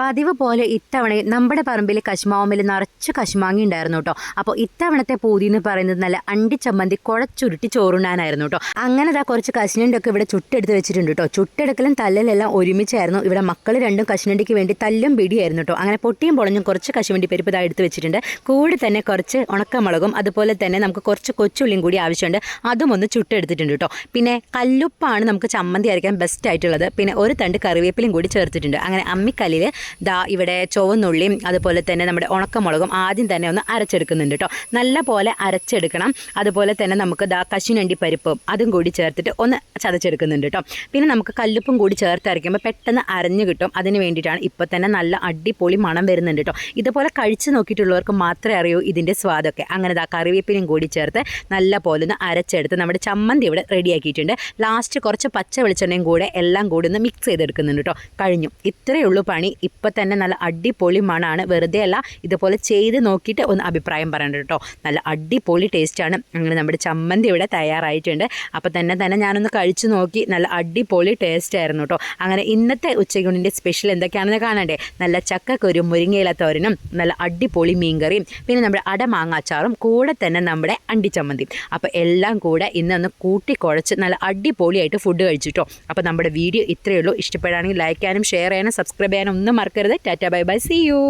പതിവ് പോലെ ഇത്തവണ നമ്മുടെ പറമ്പിൽ കശുമാവുമ്പിൽ നിറച്ച് കശുമാങ്ങി ഉണ്ടായിരുന്നു കേട്ടോ. അപ്പോൾ ഇത്തവണത്തെ പൂതി എന്ന് പറയുന്നത് നല്ല അണ്ടി ചമ്മന്തി കുഴച്ചുരുട്ടി ചോറുണ്ണാനായിരുന്നു കേട്ടോ. അങ്ങനെ ദാ കുറച്ച് കശുനണ്ടൊക്കെ ഇവിടെ ചുട്ടെടുത്ത് വെച്ചിട്ടുണ്ട് കേട്ടോ. ചുട്ടെടുക്കലും തല്ലലെല്ലാം ഒരുമിച്ചായിരുന്നു. ഇവിടെ മക്കൾ രണ്ടും കശുനണ്ടിക്ക് വേണ്ടി തല്ലും പിടിയായിരുന്നു കേട്ടോ. അങ്ങനെ പൊട്ടിയും പൊളഞ്ഞും കുറച്ച് കശുവണ്ടി പരിപ്പ് ഇതാ എടുത്ത് വെച്ചിട്ടുണ്ട്. കൂടി തന്നെ കുറച്ച് ഉണക്കമുളകും അതുപോലെ തന്നെ നമുക്ക് കുറച്ച് കൊച്ചുള്ളിയും കൂടി ആവശ്യമുണ്ട്. അതും ഒന്ന് ചുട്ടെടുത്തിട്ടുണ്ട് കേട്ടോ. പിന്നെ കല്ലുപ്പാണ് നമുക്ക് ചമ്മന്തി അരയ്ക്കാൻ ബെസ്റ്റ് ആയിട്ടുള്ളത്. പിന്നെ ഒരു തണ്ട് കറിവേപ്പിലും കൂടി ചേർത്തിട്ടുണ്ട്. അങ്ങനെ അമ്മിക്കല്ലിൽ ദാ ഇവിടെ ചുവന്നുള്ളിയും അതുപോലെ തന്നെ നമ്മുടെ ഉണക്കമുളകും ആദ്യം തന്നെ ഒന്ന് അരച്ചെടുക്കുന്നുണ്ട് കേട്ടോ നല്ല പോലെ അരച്ചെടുക്കണം. അതുപോലെ തന്നെ നമുക്ക് ദാ കശുനണ്ടി പരിപ്പും അതും കൂടി ചേർത്തിട്ട് ഒന്ന് ചതച്ചെടുക്കുന്നുണ്ട് കേട്ടോ പിന്നെ നമുക്ക് കല്ലുപ്പും കൂടി ചേർത്തരയ്ക്കുമ്പോൾ പെട്ടെന്ന് അരഞ്ഞു കിട്ടും. അതിന് വേണ്ടിയിട്ടാണ് ഇപ്പോൾ തന്നെ നല്ല അടിപൊളി മണം വരുന്നുണ്ട് കേട്ടോ ഇതുപോലെ കഴിച്ച് നോക്കിയിട്ടുള്ളവർക്ക് മാത്രമേ അറിയൂ ഇതിന്റെ സ്വാദൊക്കെ. അങ്ങനെ ദാ കറിവേപ്പിനും കൂടി ചേർത്ത് നല്ല പോലെ ഒന്ന് അരച്ചെടുത്ത് നമ്മുടെ ചമ്മന്തി ഇവിടെ റെഡിയാക്കിയിട്ടുണ്ട്. ലാസ്റ്റ് കുറച്ച് പച്ച വെളിച്ചെണ്ണയും കൂടെ എല്ലാം കൂടി ഒന്ന് മിക്സ് ചെയ്തെടുക്കുന്നുണ്ട് കേട്ടോ കഴിഞ്ഞു. ഇത്രയേ ഉള്ളൂ പണി. ഇപ്പം തന്നെ നല്ല അടിപൊളി മണമാണ് വെറുതെ അല്ല ഇതുപോലെ ചെയ്ത് നോക്കിയിട്ട് ഒന്ന് അഭിപ്രായം പറയണ്ട കേട്ടോ. നല്ല അടിപൊളി ടേസ്റ്റാണ്. അങ്ങനെ നമ്മുടെ ചമ്മന്തി ഇവിടെ തയ്യാറായിട്ടുണ്ട്. അപ്പോൾ തന്നെ തന്നെ ഞാനൊന്ന് കഴിച്ചു നോക്കി നല്ല അടിപൊളി ടേസ്റ്റ് ആയിരുന്നു കേട്ടോ. അങ്ങനെ ഇന്നത്തെ ഉച്ചയൂണിന്റെ സ്പെഷ്യൽ എന്തൊക്കെയാണെന്ന് കാണണ്ടേ? നല്ല ചക്കക്കൊരു മുരിങ്ങയില തോരനും നല്ല അടിപൊളി മീൻകറിയും പിന്നെ നമ്മുടെ അടമാങ്ങാച്ചാറും കൂടെ തന്നെ നമ്മുടെ അണ്ടിച്ചമ്മന്തി. അപ്പോൾ എല്ലാം കൂടെ ഇന്നൊന്ന് കൂട്ടി കുഴച്ച് നല്ല അടിപൊളിയായിട്ട് ഫുഡ് കഴിച്ചിട്ടോ അപ്പോൾ നമ്മുടെ വീഡിയോ ഇത്രയേ ഉള്ളൂ. ഇഷ്ടപ്പെടുകയാണെങ്കിൽ ലൈക്ക് ചെയ്യാനും ഷെയർ ചെയ്യാനും സബ്സ്ക്രൈബ് ചെയ്യാനും ഒന്നും മറക്കരുത്. Tata bye bye. See you